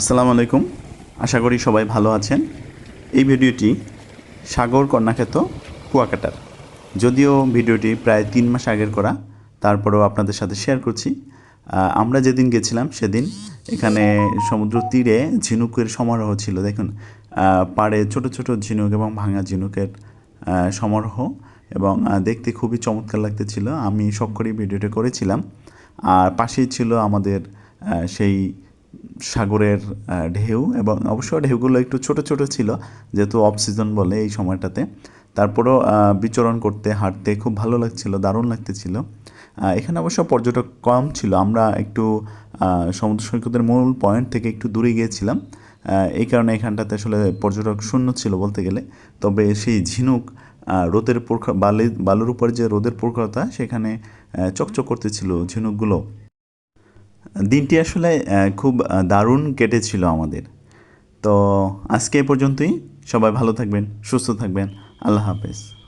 আসসালামু আলাইকুম। আশা করি সবাই ভালো আছেন। এই ভিডিওটি সাগর কর্ণাক্ষেত কুয়াকাটার। যদিও ভিডিওটি প্রায় তিন মাস আগের করা, তারপরেও আপনাদের সাথে শেয়ার করছি। আমরা যেদিন গেছিলাম সেদিন এখানে সমুদ্র তীরে ঝিনুকের সমারোহ ছিল, দেখুন। পাড়ে ছোট ছোট ঝিনুক এবং ভাঙা ঝিনুকের সমারোহ এবং দেখতে খুবই চমৎকার লাগতেছিল। আমি শখ করেই ভিডিওটা করেছিলাম। আর পাশেই ছিল আমাদের সেই সাগরের ঢেউ এবং অবশ্য ঢেউগুলো একটু ছোট ছোট ছিল, যেহেতু অফ সিজন বলে এই সময়টাতে। তারপরেও বিচরণ করতে, হাঁটতে খুব ভালো লাগছিল, দারুণ লাগতেছিল। এখানে অবশ্য পর্যটক কম ছিল, আমরা একটু সমুদ্র সৈকতের মূল পয়েন্ট থেকে একটু দূরে গিয়েছিলাম। এই কারণে এখানটাতে আসলে পর্যটক শূন্য ছিল বলতে গেলে। তবে সেই ঝিনুক রোদের প্রখর বালি, বালুর উপর যে রোদের প্রখরতা সেখানে চকচক করতেছিল ঝিনুকগুলো। দিনটি আসলে খুব দারুণ কেটেছিল আমাদের। তো আজকে এ পর্যন্তই। সবাই ভালো থাকবেন, সুস্থ থাকবেন। আল্লাহ হাফেজ।